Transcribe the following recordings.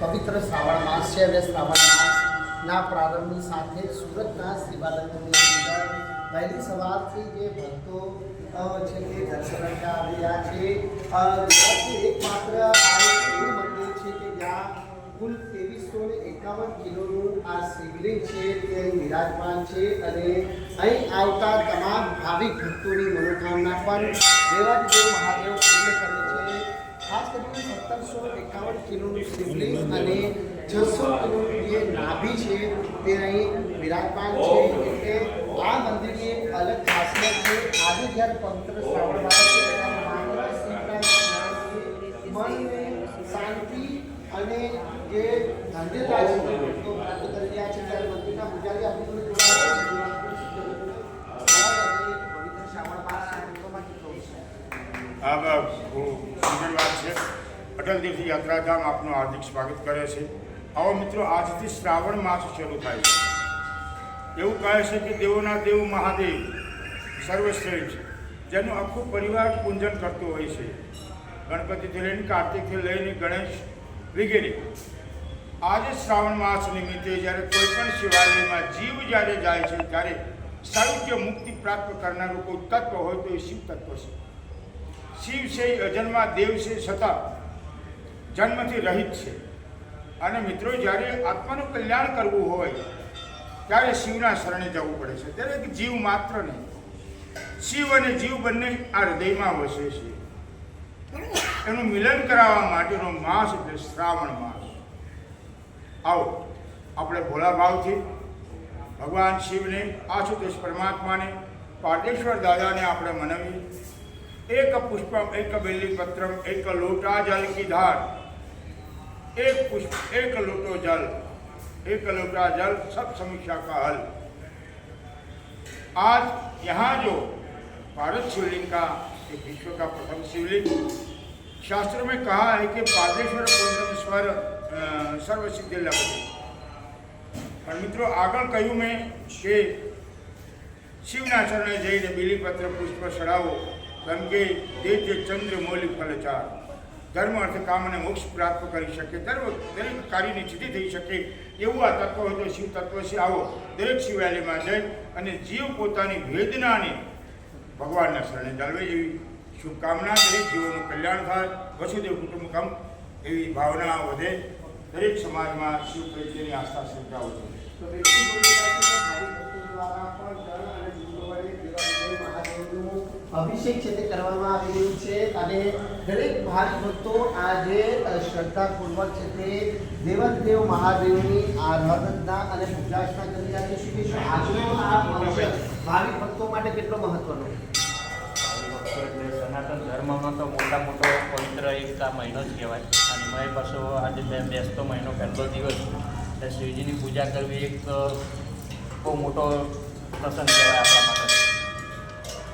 પવિત્ર શ્રાવણ માસ છે અને શ્રાવણ માસના પ્રારંભની સાથે સુરતના શિવાલયોની અંદર વહેલી સવારથી જે ભક્તો છે તે દર્શન આવ્યા છે. ગુજરાતનું એકમાત્ર એવું મંદિર છે કે જ્યાં કુલ ત્રેવીસો ને એકાવન કિલોનું આ શિવલિંગ છે, તે અહીં વિરાજમાન છે અને અહીં આવતા તમામ ભાવિક ભક્તોની મનોકામના પણ દેવાદેવ મહાદેવ પૂર્ણ કરે છે. ખાસ કરીને સત્તરસો એકાવન કિલોનું શિવલિંગ અને છસો કિલોનું જે નાભી છે તે અહીં વિરાજમાન છે. એટલે આ મંદિરની એક અલગ ખાસિયત છે. આજે જ્યારે પવિત્ર શ્રાવણ મનને શાંતિ અને જે ધન્યતા છે પ્રાપ્ત કરી છે. ત્યારે છે. અટલ દેવજી યાત્રાધામ આપનું હાર્દિક સ્વાગત કરે છે. આવો મિત્રો, આજથી શ્રાવણ માસ શરૂ થાય છે. એવું કહે છે કે દેવોના દેવ મહાદેવ સર્વશ્રેષ્ઠ, જેનું આખું પરિવાર પૂજન કરતું હોય છે. ગણપતિથી લઈને કાર્તિકથી લઈને ગણેશ વગેરે. આજે શ્રાવણ માસ નિમિત્તે જ્યારે કોઈ પણ શિવાલયમાં જીવ જ્યારે જાય છે, ત્યારે સાહિત્ય મુક્તિ પ્રાપ્ત કરનારું કોઈ તત્વ હોય તો એ શિવ તત્વ છે. શિવ છે અજન્મા, દેવ છે છતાં જન્મથી રહિત છે. અને મિત્રો, જ્યારે આત્માનું કલ્યાણ કરવું હોય, ત્યારે શિવના શરણે જવું પડે છે. દરેક જીવ માત્ર નહીં. શિવ અને જીવ બંને આ હૃદયમાં વસે છે. એનું મિલન કરાવવા માટેનો માસ એટલે શ્રાવણ માસ. આવો, આપણે ભોળા ભાવથી ભગવાન શિવને, આશુતોષ પરમાત્માને, પાટેશ્વર દાદાને આપણે મનાવીએ. એક પુષ્પમ એક બેલીપત્રમ એક લોટા જલ की धार एक पुष्प एक लोटो जल एक लोटा जल सब समीक्षा का हल आज यहाँ जो भारत शिवलिंग का एक विश्व का प्रथम शिवलिंग शास्त्र में कहा है कि पादेश्वर पूर्णम स्वर अ, सर्व सिद्धि लभते પણ મિત્રો આગળ કહ્યું મેં કે શિવના ચરણે જઈને બીલીપત્ર પુષ્પ ચડાવો તે તે ચંદ્ર મૌલિક ફલચાર ધર્મ અર્થ કામ મોક્ષ પ્રાપ્ત કરી શકે, ધર્મ દરેક કાર્યની સિદ્ધિ થઈ શકે એવું આ તત્વ હોય તો શિવ તત્વ છે. આવો, દરેક શિવાલયમાં જઈ અને જીવ પોતાની વેદનાને ભગવાનના શરણે જાળવે એવી શુભકામના, દરેક જીવોનું કલ્યાણ થાય, વસુદેવ કુટુંબકમ એવી ભાવના વધે. દરેક સમાજમાં શિવ પ્રત્યેની આસ્થા, શ્રદ્ધા વધે. તો બિલકુલ બોલી રહ્યા છે કે ભાવિક ભક્તો દ્વારા પણ જળ અને ફૂલો વડે દેવાદેવ મહાદેવનું અભિષેક છે તે કરવામાં આવી રહ્યું છે. અને દરેક ભાવિક ભક્તો આજે શ્રદ્ધાપૂર્વક છે તે દેવદેવ મહાદેવની આરાધના અને પૂજાર્ચના કરી રહ્યા છે. કે આજનો આ ભાવિક ભક્તો માટે કેટલો મહત્વનો? સનાતન ધર્મમાં તો મોટા મોટો પવિત્ર એકતા મહિનો જ કહેવાય. અને મેં પાછો આજે બે બેસતો મહિનો પહેલો દિવસ એટલે શિવજીની પૂજા કરવી એક બહુ મોટો પ્રસંગ કહેવાય આપણા માટે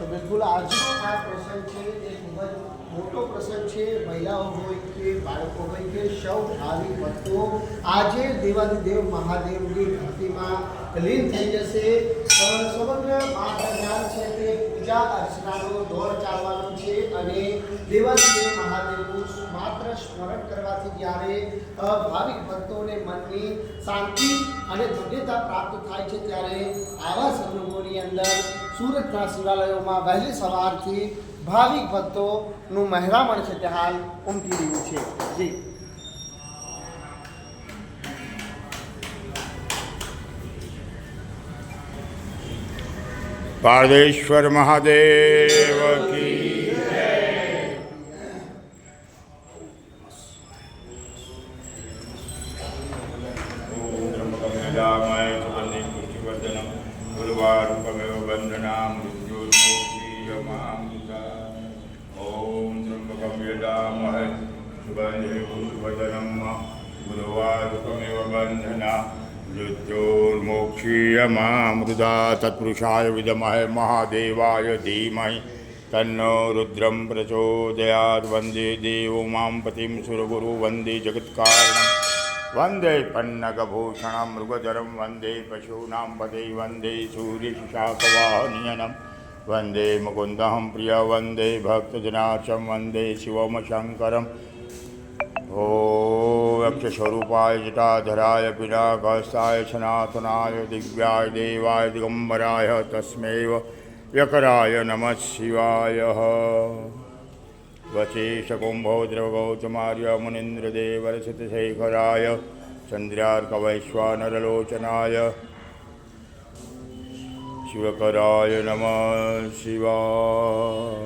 તો બિલકુલ આજનો આ પ્રસંગ છે એ ખૂબ જ મોટો પ્રસંગ છે. મહિલાઓ હોય કે બાળકો હોય કે સૌ ભાવિક ભક્તો, આજે દેવાદિદેવ મહાદેવની ભક્તિમાં લીન થઈ જશે. સમગ્ર મહાપ્રજ્ઞાન છે તે પૂજા અર્ચનાનો દોર ચાલવાનો છે અને દેવાદિદેવ મહાદેવનું માત્ર સ્મરણ કરવાથી જ્યારે ભાવિક ભક્તોને મનની શાંતિ અને ધન્યતા પ્રાપ્ત થાય છે ત્યારે આવા સંજોગોની અંદર સુરતના શિવાલયોમાં વહેલી સવારથી ભાવિક ભક્તોનું મહેરામણ છે તે હાલ ઉમટી રહ્યું છે. જી. પારદેશ્વર મહાદેવ કી ઉર્વારુકમેવ બંધનામ મૃત્યુર્મોક્ષીયમામૃતા ઓમ ત્રંબકમ યજામહે સુગંધિં પુષ્ટિવર્ધનમ ઉર્વારુકમેવ બંધના મૃત્યોર્મોક્ષીયમામૃતા તત્પુરુષાય વિદમહે મહાદેવાય ધીમહિ તન્નો રુદ્રમ પ્રચોદયાત વંદે દેવો મામ પતિમ સુરગુરુ વંદે જગત્કારણમ વંદે પન્નગભૂષણ મૃગજરમ વંદે પશૂના પદે વંદે સૂર્યશાકવાહનીયનમ વંદે મુકુંદહમ પ્રિય વંદે ભક્તજનાશમ વંદે શિવમ શંકરમ ઓ અક્ષસ્વરૂપાય જટાધરાય પિનાકસ્થાય સનાતનાય દિવ્યાય દેવાય દિગંબરાય તસ્મૈવ યકરાય નમઃ શિવાય वचेशकुम्भो द्रवगौतमार्य मुनीन्द्रदेवरसितशेखराय चन्द्रार्कवैश्वानरलोचनाय शिवकराय नमः शिवाय